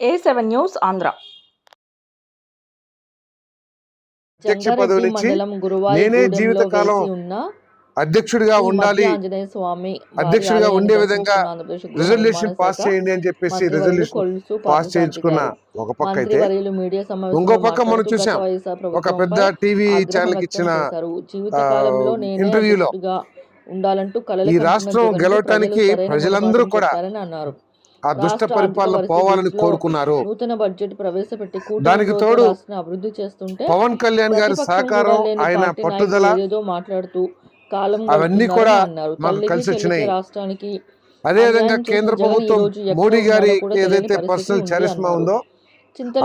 ఏ seven news Andhra అధ్యక్ష పదవి నుంచి నేనే జీవితకాలం అధ్యక్షుడిగా ఉండాలి అధ్యక్షుడిగా ఉండే విధంగా రిజల్యూషన్ పాస్ చేయండి అని చెప్పేసి రిజల్యూషన్ పాస్ చేయించుకున్న. ఒక పక్క అయితే ఇంకో పక్క మనం చూసాం. ఒక పెద్ద టీవీ ఛానల్కి ఇచ్చిన ఇంటర్వ్యూలో ఉండాలంటూ కలలు ఈ రాష్ట్రం గెలవటానికి ప్రజలందరూ కూడా అన్నారు ఆ దుష్ట పరిపాలన పోవాలని కోరుకున్నారు నూతన బడ్జెట్ ప్రవేశపెట్టి దానికి తోడు అభివృద్ధి చేస్తుంటే పవన్ కళ్యాణ్ గారి సహకారం ఆయన పట్టుదల ఏదేదో మాట్లాడుతూ కాలం అవన్నీ కూడా. మాకు కలిసి వచ్చినాయి. రాష్ట్రానికి అదేవిధంగా కేంద్ర ప్రభుత్వం మోడీ గారి ఏదైతే పర్సనల్ అన్నారు. ఉందో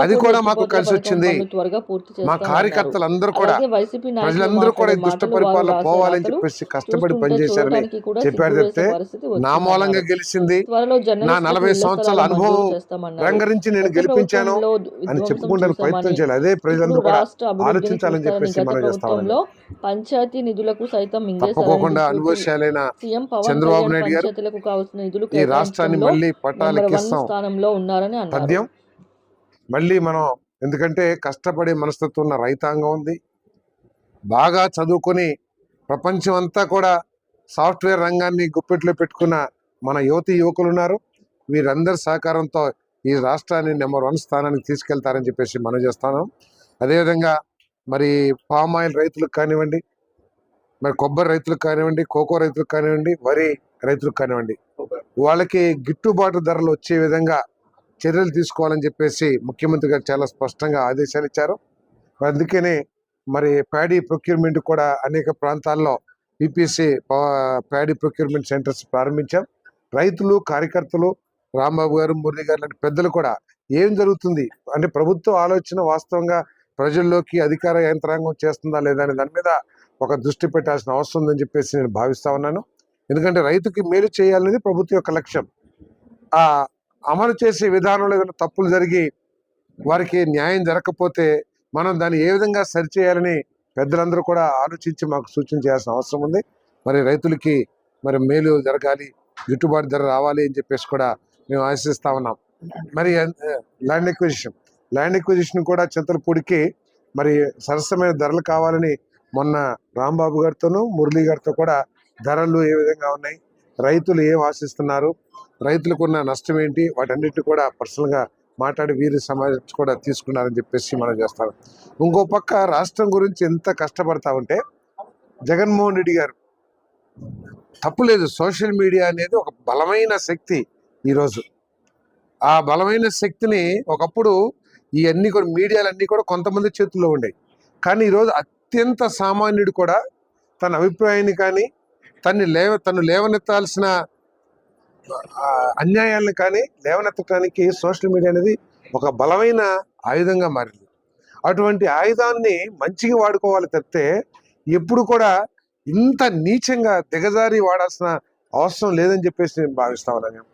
అది కూడా మాకు కలిసి వచ్చింది. మా చేస్తామన్నారు. కార్యకర్తలందరూ కూడా ప్రజలందరూ కూడా దుష్ట పరిపాలన పోవాలని చెప్పేసి కష్టపడి పనిచేశారని చెప్పారు చెప్తే నా. మూలంగా గెలిచింది నా నలభై సంవత్సరాల అనుభవం. రంగరించి నేను గెలిపించాను అని విధ్వంసం చెప్పుకుంటానికి ప్రయత్నం చేయాలి అదే ప్రజలందరూ కూడా ఆలోచించాలని చెప్పేసి మనం చేస్తా పంచాయతీ నిధులకు సైతం తప్పకోకుండా మింగేశారని అనుభవశాలైన సీఎం పవన్ చంద్రబాబు నాయుడు గారు ఈ రాష్ట్రాన్ని మళ్ళీ పట్టాలెక్కిస్తాం స్థానంలో ఉన్నారని అన్నారు మళ్ళీ మనం ఎందుకంటే కష్టపడే మనస్తత్వం ఉన్న రైతాంగం ఉంది. బాగా చదువుకొని ప్రపంచం అంతా కూడా సాఫ్ట్వేర్ రంగాన్ని గుప్పెట్లో పెట్టుకున్న మన యువతి యువకులు ఉన్నారు వీరందరి సహకారంతో ఈ రాష్ట్రాన్ని నెంబర్ వన్ స్థానానికి తీసుకెళ్తారని చెప్పేసి మనం చేస్తాను. అదేవిధంగా మరి పామ్ ఆయిల్ రైతులకు కానివ్వండి మరి కొబ్బరి రైతులకు కానివ్వండి కోకో రైతులకు కానివ్వండి వరి రైతులకు కానివ్వండి వాళ్ళకి గిట్టుబాటు ధరలు వచ్చే విధంగా చర్యలు తీసుకోవాలని చెప్పేసి ముఖ్యమంత్రి గారు చాలా స్పష్టంగా ఆదేశాలు ఇచ్చారు. అందుకనే మరి ప్యాడీ ప్రొక్యూర్మెంట్ కూడా అనేక ప్రాంతాల్లో పిపిసి ప్యాడీ ప్రొక్యూర్మెంట్ సెంటర్స్ ప్రారంభించాం. రైతులు కార్యకర్తలు రాంబాబు గారు మురళి గారు లాంటి పెద్దలు కూడా ఏం జరుగుతుంది? అంటే ప్రభుత్వ ఆలోచన వాస్తవంగా ప్రజల్లోకి అధికార యంత్రాంగం చేస్తుందా లేదా అనే దాని మీద ఒక దృష్టి పెట్టాల్సిన అవసరం ఉందని చెప్పేసి నేను భావిస్తా ఉన్నాను. ఎందుకంటే రైతుకి మేలు చేయాలనేది ప్రభుత్వం యొక్క లక్ష్యం. ఆ అమలు చేసే విధానంలో ఏదైనా తప్పులు జరిగి వారికి న్యాయం జరగకపోతే మనం దాన్ని ఏ విధంగా సరిచేయాలని పెద్దలందరూ కూడా ఆలోచించి మాకు సూచన చేయాల్సిన అవసరం ఉంది. మరి రైతులకి మరి మేలు జరగాలి గిట్టుబాటు ధర రావాలి అని చెప్పేసి కూడా మేము ఆశిస్తా ఉన్నాం. మరి ల్యాండ్ ఎక్విజిషన్ ల్యాండ్ ఎక్విజిషన్ కూడా చింతలపూడికి మరి సరసమైన ధరలు కావాలని మొన్న రాంబాబు గారితోనూ మురళీ గారితో కూడా ధరలు ఏ విధంగా ఉన్నాయి రైతులు ఏం ఆశిస్తున్నారు? రైతులకు ఉన్న నష్టం ఏంటి? వాటన్నిటి కూడా పర్సనల్గా మాట్లాడి వీరి సమాజం కూడా తీసుకున్నారని చెప్పేసి మనం చేస్తాం. ఇంకో పక్క రాష్ట్రం గురించి ఎంత కష్టపడతా ఉంటే జగన్మోహన్ రెడ్డి గారు తప్పులేదు సోషల్ మీడియా అనేది ఒక బలమైన శక్తి ఈరోజు. ఆ బలమైన శక్తిని ఒకప్పుడు ఈ అన్ని కూడా మీడియాలన్నీ కూడా కొంతమంది చేతుల్లో ఉండేవి కానీ ఈరోజు అత్యంత సామాన్యుడు కూడా తన అభిప్రాయాన్ని కానీ తన్ని లేవ తను లేవనెత్తాల్సిన అన్యాయాలను కానీ లేవనెత్తడానికి సోషల్ మీడియా అనేది ఒక బలమైన ఆయుధంగా మారింది. అటువంటి ఆయుధాన్ని మంచిగా వాడుకోవాలి తప్పితే ఎప్పుడు కూడా ఇంత నీచంగా దిగజారి వాడాల్సిన అవసరం లేదని చెప్పేసి నేను భావిస్తా ఉన్నాను.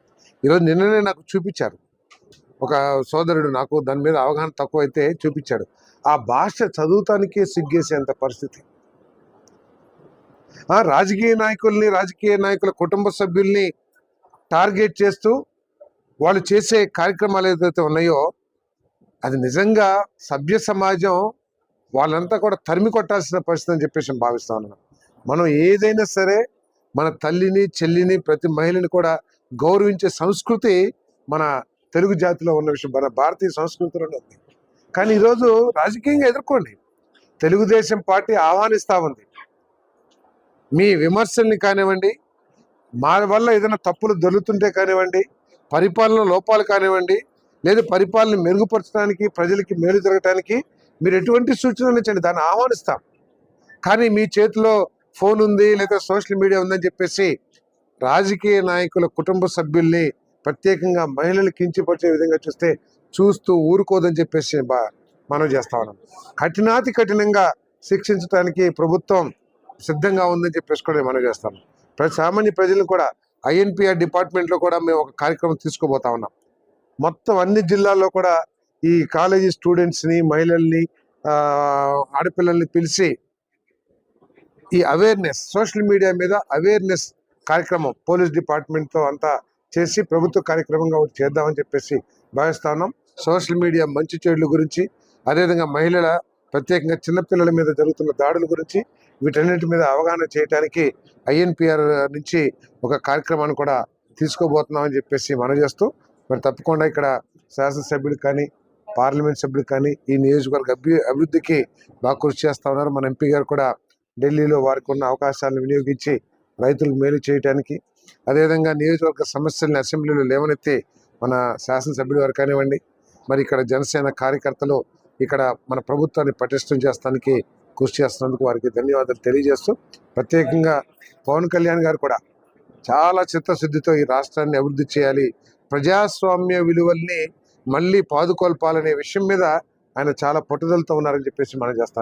ఈరోజు నిన్ననే నాకు చూపించారు. ఒక సోదరుడు నాకు దాని మీద అవగాహన తక్కువ అయితే చూపించాడు. ఆ భాష చదువుతానికే సిగ్గేసేంత పరిస్థితి. రాజకీయ నాయకుల్ని రాజకీయ నాయకుల కుటుంబ సభ్యుల్ని టార్గెట్ చేస్తూ వాళ్ళు చేసే కార్యక్రమాలు ఏదైతే ఉన్నాయో అది నిజంగా సభ్య సమాజం వాళ్ళంతా కూడా తరిమి కొట్టాల్సిన పరిస్థితి అని చెప్పేసి నేను భావిస్తా ఉన్నాను. మనం ఏదైనా సరే మన తల్లిని చెల్లిని ప్రతి మహిళని కూడా గౌరవించే సంస్కృతి మన తెలుగు జాతిలో ఉన్న విషయం మన భారతీయ సంస్కృతిలోనే ఉంది. కానీ ఈరోజు రాజకీయంగా ఎదుర్కోండి. తెలుగుదేశం పార్టీ ఆహ్వానిస్తా ఉంది. మీ విమర్శల్ని కానివ్వండి మా వల్ల ఏదైనా తప్పులు దొరుకుతుంటే కానివ్వండి పరిపాలన లోపాలు కానివ్వండి లేదా పరిపాలన మెరుగుపరచడానికి ప్రజలకి మేలు జరగటానికి మీరు ఎటువంటి సూచనలు ఇచ్చండి దాన్ని ఆహ్వానిస్తాం. కానీ మీ చేతిలో ఫోన్ ఉంది లేదా సోషల్ మీడియా ఉందని చెప్పేసి రాజకీయ నాయకుల కుటుంబ సభ్యుల్ని ప్రత్యేకంగా మహిళలు కించిపరిచే విధంగా చూస్తే చూస్తూ ఊరుకోదని చెప్పేసి బా మనం చేస్తా ఉన్నాం. కఠినాతి కఠినంగా శిక్షించడానికి ప్రభుత్వం సిద్ధంగా ఉందని చెప్పేసి కూడా మనం చేస్తాం ప్రతి సామాన్య ప్రజలు కూడా ఐఎన్పిఆర్ డిపార్ట్మెంట్లో కూడా మేము ఒక కార్యక్రమం తీసుకోబోతా ఉన్నాం. మొత్తం అన్ని జిల్లాల్లో కూడా ఈ కాలేజీ స్టూడెంట్స్ని మహిళల్ని ఆడపిల్లల్ని పిలిచి ఈ అవేర్నెస్ సోషల్ మీడియా మీద అవేర్నెస్ కార్యక్రమం పోలీస్ డిపార్ట్మెంట్తో అంతా చేసి ప్రభుత్వ కార్యక్రమంగా ఒకటి చేద్దామని చెప్పేసి భావిస్తా ఉన్నాం. సోషల్ మీడియా మంచి చెడుల గురించి అదేవిధంగా మహిళల ప్రత్యేకంగా చిన్నపిల్లల మీద జరుగుతున్న దాడుల గురించి వీటన్నిటి మీద అవగాహన చేయడానికి ఐఎన్పిఆర్ నుంచి ఒక కార్యక్రమాన్ని కూడా తీసుకోబోతున్నామని చెప్పేసి మనం చేస్తూ మరి తప్పకుండా ఇక్కడ శాసనసభ్యులు కానీ పార్లమెంట్ సభ్యులు కానీ ఈ నియోజకవర్గ అభి అభివృద్ధికి బాగా కృషి చేస్తూ ఉన్నారు. మన ఎంపీ గారు కూడా ఢిల్లీలో వారికి ఉన్న అవకాశాలను వినియోగించి రైతులకు మేలు చేయడానికి అదేవిధంగా నియోజకవర్గ సమస్యలను అసెంబ్లీలో లేవనెత్తి మన శాసనసభ్యుల వారు కానివ్వండి మరి ఇక్కడ జనసేన కార్యకర్తలు ఇక్కడ మన ప్రభుత్వాన్ని పటిష్టం చేస్తానికి కృషి చేస్తున్నందుకు వారికి ధన్యవాదాలు తెలియజేస్తూ ప్రత్యేకంగా పవన్ కళ్యాణ్ గారు కూడా చాలా చిత్తశుద్ధితో ఈ రాష్ట్రాన్ని అభివృద్ధి చేయాలి. ప్రజాస్వామ్య విలువల్ని మళ్ళీ పాదుకొల్పాలనే విషయం మీద ఆయన చాలా పట్టుదలతో ఉన్నారని చెప్పేసి మనం చేస్తాం.